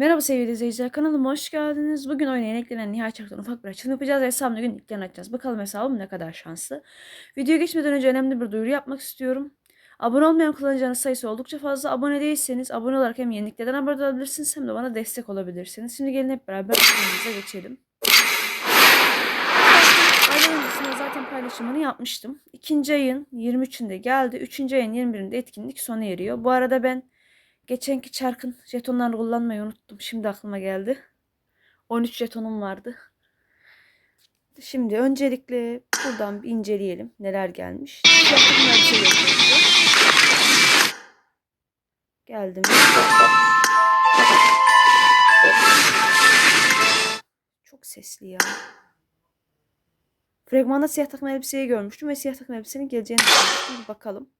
Merhaba sevgili izleyiciler kanalıma hoş geldiniz. Bugün oyuna eklenen Nihal Çak'tan ufak bir açılım yapacağız. Hesabımda gün ilklerini açacağız. Bakalım hesabım ne kadar şanslı. Videoya geçmeden önce önemli bir duyuru yapmak istiyorum. Abone olmayan kullanıcıların sayısı oldukça fazla. Abone değilseniz abone olarak hem yeniliklerden haberdar olabilirsiniz hem de bana destek olabilirsiniz. Şimdi gelin hep beraber videomuza geçelim. Aylar öncesinde zaten paylaşımını yapmıştım. İkinci ayın 23'ünde geldi. Üçüncü ayın 21'inde etkinlik sona eriyor. Bu arada ben Geçenki çarkın jetonlarını kullanmayı unuttum. Şimdi aklıma geldi. 13 jetonum vardı. Şimdi öncelikle buradan bir inceleyelim neler gelmiş. Geldim. Çok sesli ya. Fragmanda siyah takım elbiseyi görmüştüm ve siyah takım elbisenin geleceğini düşünmüştüm. Bakalım.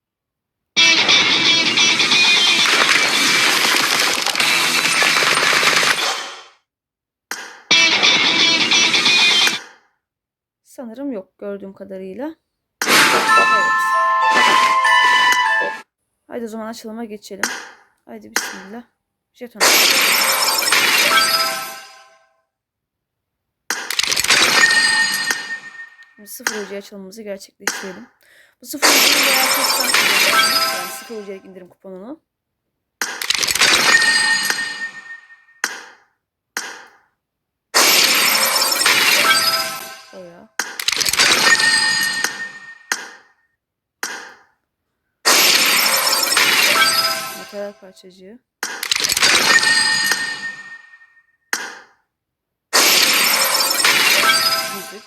Sanırım yok gördüğüm kadarıyla. Evet. Haydi o zaman açılıma geçelim. Haydi bismillah. Jeton. Şimdi sıfır ucu açılımımızı gerçekleştirelim. Bu sıfır ucuyu veya. Yani sıfır ucuya indirim kuponunu. Materyal parçacığı. Müzik.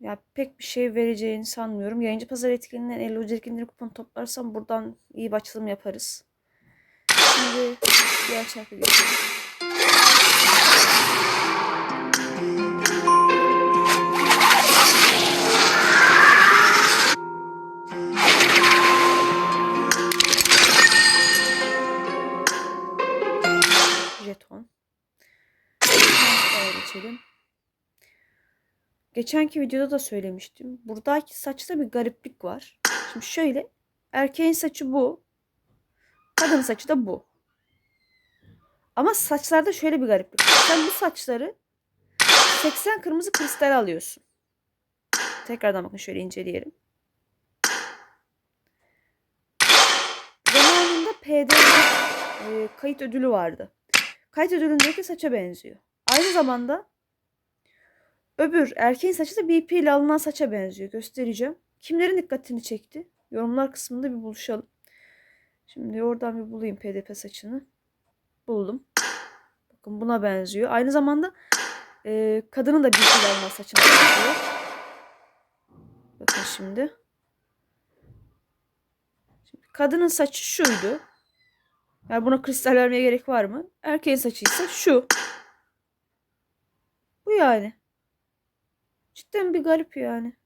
Ya pek bir şey vereceğini sanmıyorum. Yayıncı pazar etkinliğinden 50 ucu etkinliği kupon toplarsam buradan iyi bir açılım yaparız. Şimdi diğer şarkı geçelim. Geçelim. Geçenki videoda da söylemiştim. Buradaki saçta bir gariplik var. Şimdi şöyle. Erkeğin saçı bu. Kadın saçı da bu. Ama saçlarda şöyle bir gariplik var. Sen bu saçları 80 kırmızı kristal alıyorsun. Tekrardan bakın şöyle inceleyelim. Zamanında PD e, kayıt ödülü vardı. Kayıt ödülündeki saça benziyor. Aynı zamanda öbür erkeğin saçı da BP ile alınan saça benziyor. Göstereceğim. Kimlerin dikkatini çekti? Yorumlar kısmında bir buluşalım. Şimdi oradan bir bulayım PDP saçını. Buldum. Bakın buna benziyor. Aynı zamanda e, kadının da BP ile alınan saçına benziyor. Bakın şimdi. şimdi. Kadının saçı şuydu. Yani buna kristal vermeye gerek var mı? Erkeğin saçı ise şu. Bu yani. Cidden bir garip yani.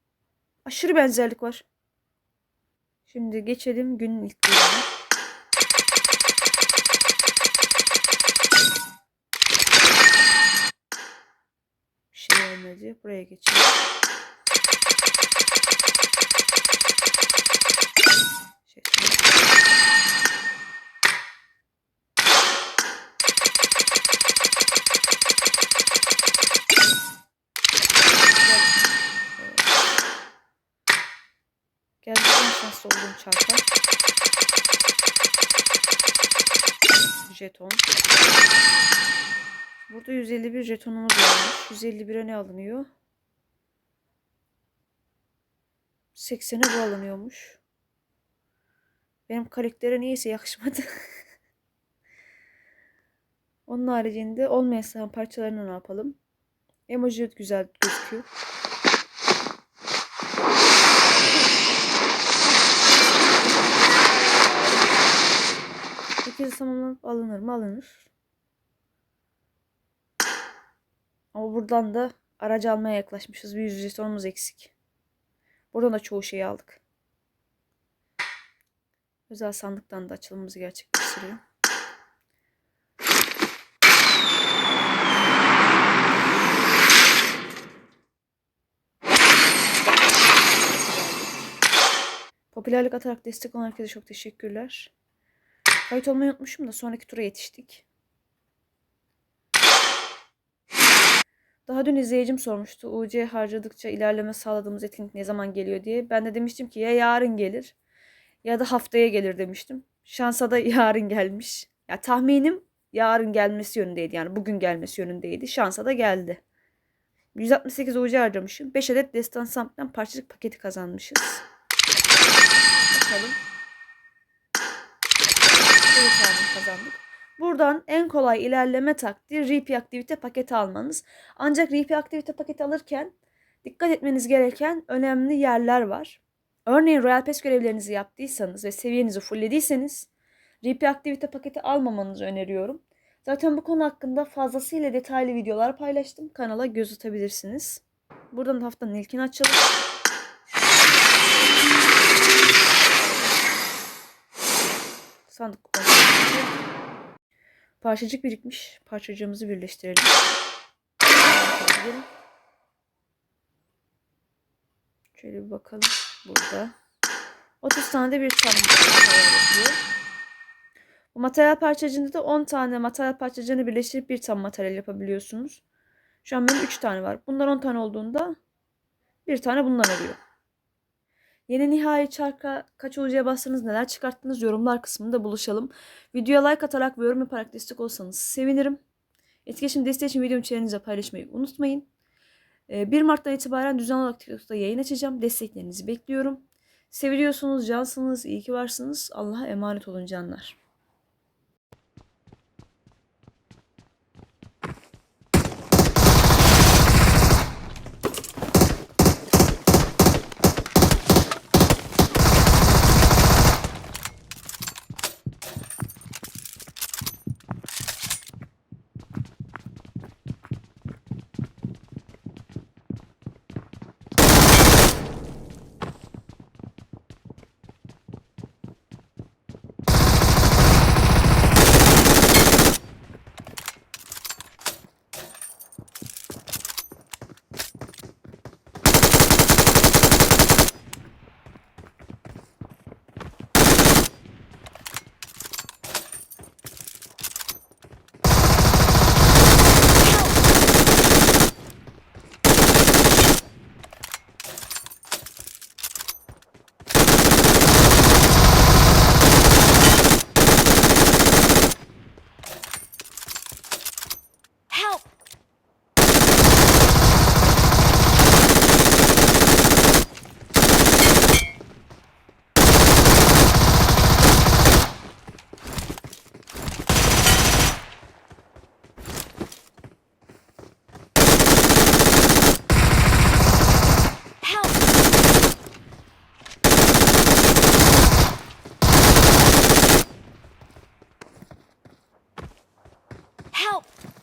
Aşırı benzerlik var. Şimdi geçelim günün ilk bölümüne. Bir şey gelmedi. Buraya geçelim. Şey, Geldik en çarka. Jeton. Burada 151 jetonumuz varmış. 151'e ne alınıyor? 80'e bu alınıyormuş. Benim karaktere niyeyse yakışmadı. Onun haricinde olmayan parçalarını ne yapalım? Emoji güzel gözüküyor. kamp alınır mı? Alınır. Ama buradan da aracı almaya yaklaşmışız. Bir yüz jetonumuz eksik. Buradan da çoğu şeyi aldık. Özel sandıktan da açılımımızı gerçekleştiriyor. Popülerlik atarak destek olan herkese çok teşekkürler. Kayıt olmayı unutmuşum da sonraki tura yetiştik. Daha dün izleyicim sormuştu. UC harcadıkça ilerleme sağladığımız etkinlik ne zaman geliyor diye. Ben de demiştim ki ya yarın gelir ya da haftaya gelir demiştim. Şansa da yarın gelmiş. Ya tahminim yarın gelmesi yönündeydi. Yani bugün gelmesi yönündeydi. Şansa da geldi. 168 UC harcamışım. 5 adet Destan Samp'tan parçacık paketi kazanmışız. Bakalım. Bir tane kazandık. Buradan en kolay ilerleme taktiği RP aktivite paketi almanız. Ancak RP aktivite paketi alırken dikkat etmeniz gereken önemli yerler var. Örneğin Royal Pass görevlerinizi yaptıysanız ve seviyenizi fulllediyseniz RP aktivite paketi almamanızı öneriyorum. Zaten bu konu hakkında fazlasıyla detaylı videolar paylaştım. Kanala göz atabilirsiniz. Buradan da haftanın ilkini açalım. Sandık. Parçacık birikmiş. Parçacığımızı birleştirelim. Şöyle bir bakalım. Burada. 30 tane de bir tane. Bu materyal parçacığında da 10 tane materyal parçacığını birleştirip bir tam materyal yapabiliyorsunuz. Şu an benim 3 tane var. Bunlar 10 tane olduğunda bir tane bundan oluyor. Yeni nihai çarka kaç olacağı bastınız neler çıkarttınız yorumlar kısmında buluşalım. Videoya like atarak ve yorum yaparak destek olsanız sevinirim. Etkileşim desteği için videomu çevrenizde paylaşmayı unutmayın. 1 Mart'tan itibaren düzenli olarak TikTok'ta yayın açacağım. Desteklerinizi bekliyorum. Seviliyorsunuz, cansınız, iyi ki varsınız. Allah'a emanet olun canlar. Help!